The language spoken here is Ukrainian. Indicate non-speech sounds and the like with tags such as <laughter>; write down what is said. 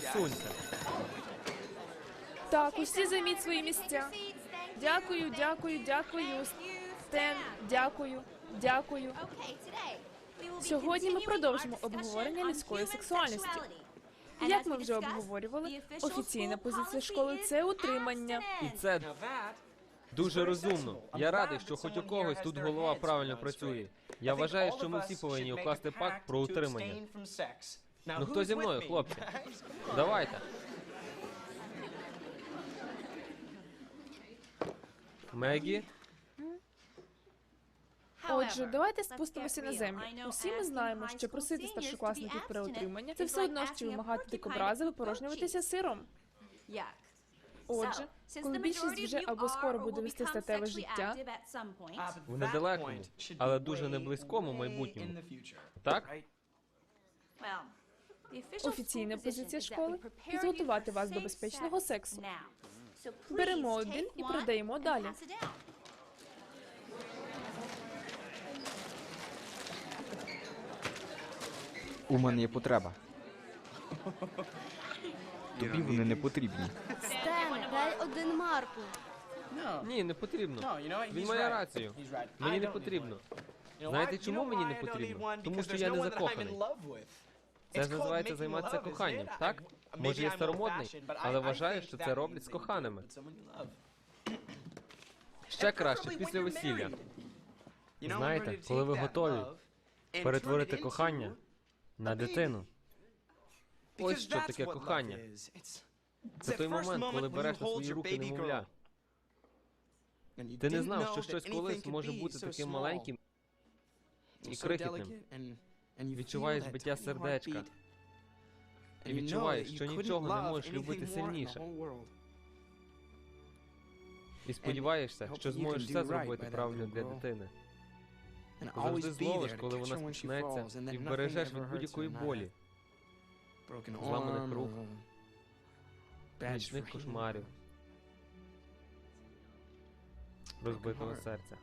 посунься. Так, усі займіть свої місця. Дякую, дякую, дякую. Стен, дякую, дякую. Сьогодні ми продовжимо обговорення людської сексуальності. Як ми вже обговорювали, офіційна позиція школи це утримання. І це дуже розумно. Я радий, що хоч у когось тут голова правильно працює. Я вважаю, що ми всі повинні укласти пакт про утримання. Ну хто зі мною, хлопці? <laughs> Давайте. Мегі, Отже, давайте спустимося на землю. Усі ми знаємо, що просити старшокласників про утримання це все одно, що вимагати дикобрази випорожнюватися сиром. Отже, коли більшість вже або скоро буде вести статеве життя, в недалекому, але дуже не близькому майбутньому. Так? Офіційна позиція школи підготувати вас до безпечного сексу. Беремо один і продаємо далі. У мене є потреба. Тобі вони не потрібні. Стене, дай один марку. Ні, не потрібно. Він має рацію. Мені не потрібно. Знаєте, чому мені не потрібно? Тому що я не закоханий. Це називається займатися коханням, так? Може, я старомодний, але вважаю, що це роблять з коханими. Ще краще після весілля. Знаєте, коли ви готові перетворити кохання на дитину. Ось що таке кохання. Це той момент, коли береш на свої руки немовля. Ти не знав, що щось колись може бути таким маленьким і крихітним. Відчуваєш биття сердечка. І відчуваєш, що нічого не можеш любити сильніше. І сподіваєшся, що зможеш все зробити правильно для дитини. Завжди зловиш, коли вона спочнеться, і вбережеш від будь-якої болі, зламаних рук, нічних кошмарів, розбитого серця.